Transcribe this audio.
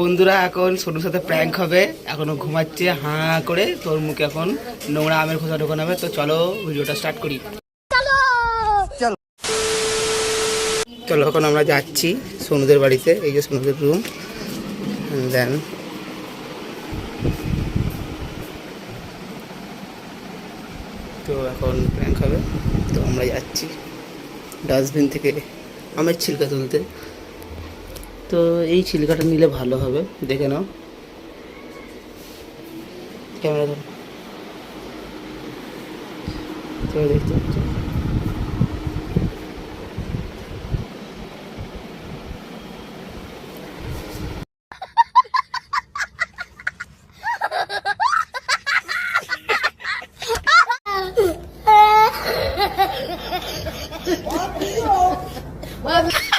বন্ধুরা এখন সোনুর সাথে প্র্যাঙ্ক হবে। এখনও ঘুমাচ্ছে হাঁ করে তোর মুখে এখন নোংরা আমের খোসা ঢোকানো হবে। তো চলো ভিডিওটা স্টার্ট করি। চলো! এখন আমরা যাচ্ছি সোনুদের বাড়িতে এই যে সোনুদের রুম দেন। তো এখন প্র্যাঙ্ক হবে। তো আমরা যাচ্ছি। ডাস্টবিন থেকে আমের ছিলকা তুলতে। তো এই চিলকাটা নিলে ভালো হবে। দেখে নাও। ক্যামেরা ধরো। দেখতে পাচ্ছ।